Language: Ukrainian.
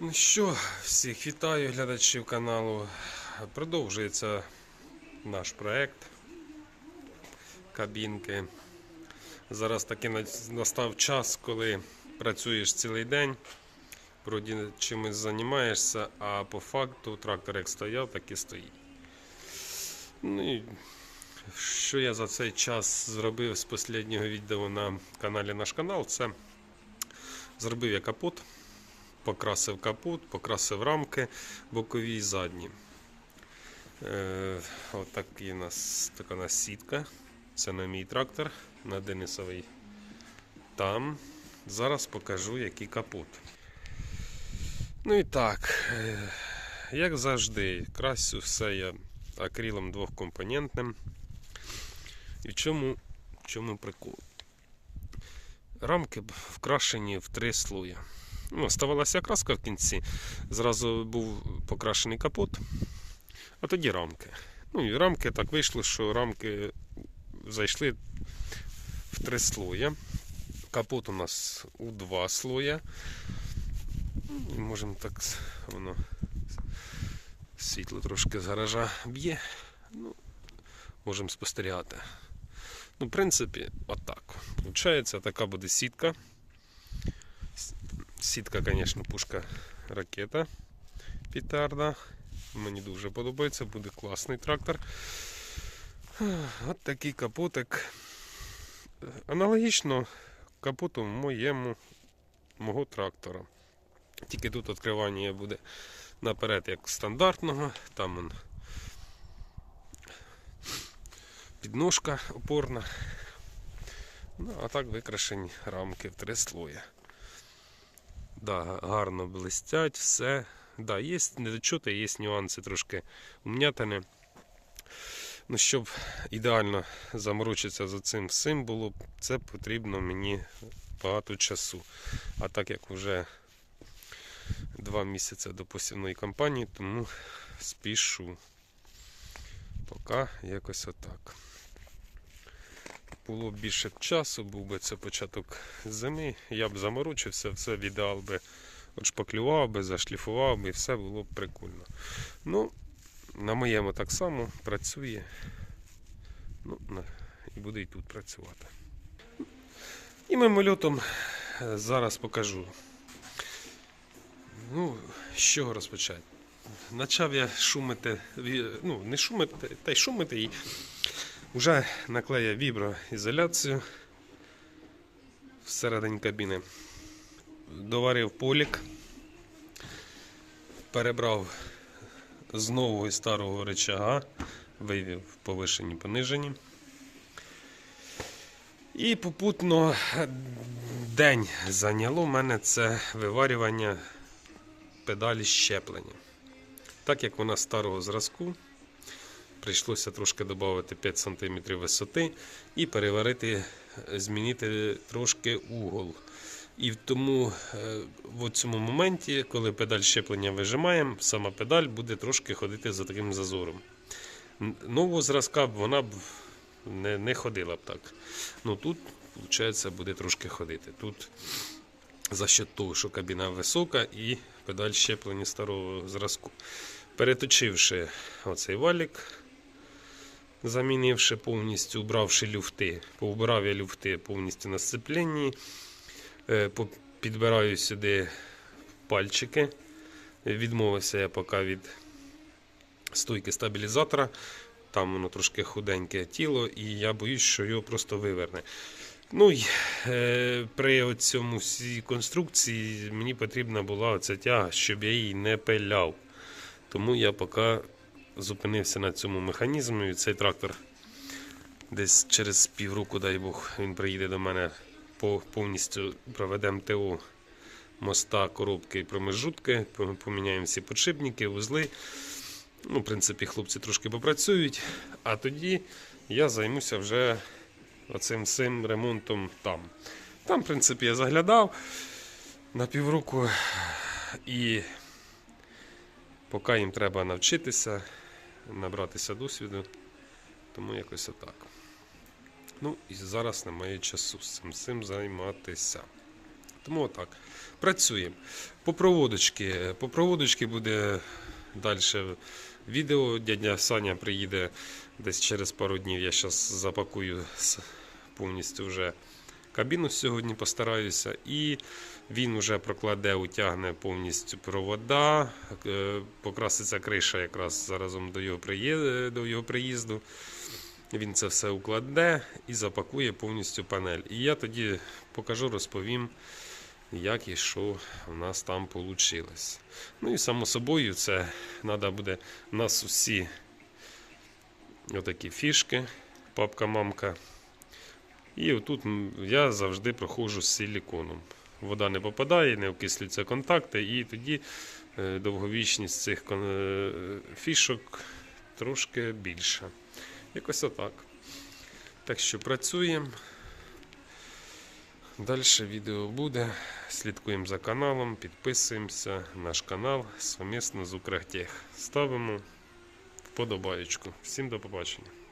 Ну що, всіх вітаю глядачів каналу. Продовжується наш проект кабінки. Зараз таки настав час, коли працюєш цілий день, вроді чимось займаєшся, а по факту трактор як стояв, так і стоїть. Ну і що я за цей час зробив з останнього відео на каналі Наш канал, це зробив я капот покрасив капот, покрасив рамки бокові і задні. Е, от такий у нас, така у нас сітка. Це на мій трактор, на Денисовий. Там. Зараз покажу, який капот. Ну і так, е, як завжди, красю все я акрилом двохкомпонентним. І в чому, в чому прикол? Рамки вкрашені в три слої. Ну, ставалася краска в кінці. Зразу був покрашений капот, а тоді рамки. Ну і рамки так вийшло, що рамки зайшли в три слоя. Капот у нас у два слоя. Можемо так воно світло трошки з гаража б'є. Ну, можемо спостерігати. Ну, в принципі, отак. Получається, така буде сітка. Сітка, звісно, пушка ракета петарда. Мені дуже подобається, буде класний трактор. От такий капотик. Аналогічно капоту моєму мого трактора. Тільки тут відкривання буде наперед як стандартного, там он підножка опорна. Ну, а так викрашені рамки в три слої. Да, гарно блистять, все. Да, є недочути, є нюанси трошки умнятини. Ну, щоб ідеально заморочитися за цим всім було, це потрібно мені багато часу. А так як вже два місяці до посівної кампанії, тому спішу. Поки якось отак. Було більше часу, був би це початок зими, я б заморочився, все в ідеал би отшпаклював би, зашліфував би і все було б прикольно. Ну, на моєму так само працює. Ну, і буде і тут працювати. І мимольотом е, зараз покажу. Ну, з чого розпочати? Почав я шумити, ну, не шумити, та й шумити і вже наклеїв віброізоляцію всередині кабіни. Доварив полік, перебрав з нового і старого речага, вивів повишені понижені. І попутно день зайняло мене це виварювання педалі щеплення. Так як вона старого зразку, прийшлося трошки додати 5 см висоти і переварити, змінити трошки угол. І тому е, в цьому моменті, коли педаль щеплення вижимаємо, сама педаль буде трошки ходити за таким зазором. Нового зразка б вона б не, не ходила б так. Ну тут, виходить, буде трошки ходити. Тут за счет того, що кабіна висока і педаль щеплення старого зразку. Переточивши оцей валік, замінивши повністю, убравши люфти, поубрав я люфти повністю на сцепленні, е, підбираю сюди пальчики. Відмовився я поки від стойки стабілізатора. Там воно трошки худеньке тіло, і я боюсь, що його просто виверне. Ну і е, при цьому конструкції мені потрібна була оця тяга, щоб я її не пиляв. Тому я поки зупинився на цьому механізмі. І цей трактор десь через півроку, дай Бог, він приїде до мене повністю проведемо ТО моста, коробки і промежутки, по- поміняємо всі подшипники, вузли. Ну, в принципі, хлопці трошки попрацюють, а тоді я займуся вже оцим всім ремонтом там. Там, в принципі, я заглядав на півроку і поки їм треба навчитися, набратися досвіду, тому якось отак. Ну і зараз немає часу з цим всім займатися. Тому отак. Працюємо. По проводочки. По проводочки буде далі відео. Дядя Саня приїде десь через пару днів. Я зараз запакую повністю вже кабіну сьогодні, постараюся. І він вже прокладе, утягне повністю провода, е, покраситься криша якраз заразом до його, приє- до його приїзду. Він це все укладе і запакує повністю панель. І я тоді покажу, розповім, як і що в нас там вийшло. Ну і само собою, це треба буде у нас усі отакі фішки, папка-мамка. І отут я завжди проходжу з силіконом. Вода не попадає, не окислюються контакти, і тоді е, довговічність цих е, фішок трошки більша. Якось отак. Так що працюємо. Далі відео буде. Слідкуємо за каналом, підписуємося наш канал совмісно з Украхтех. Ставимо вподобаєчку. Всім до побачення.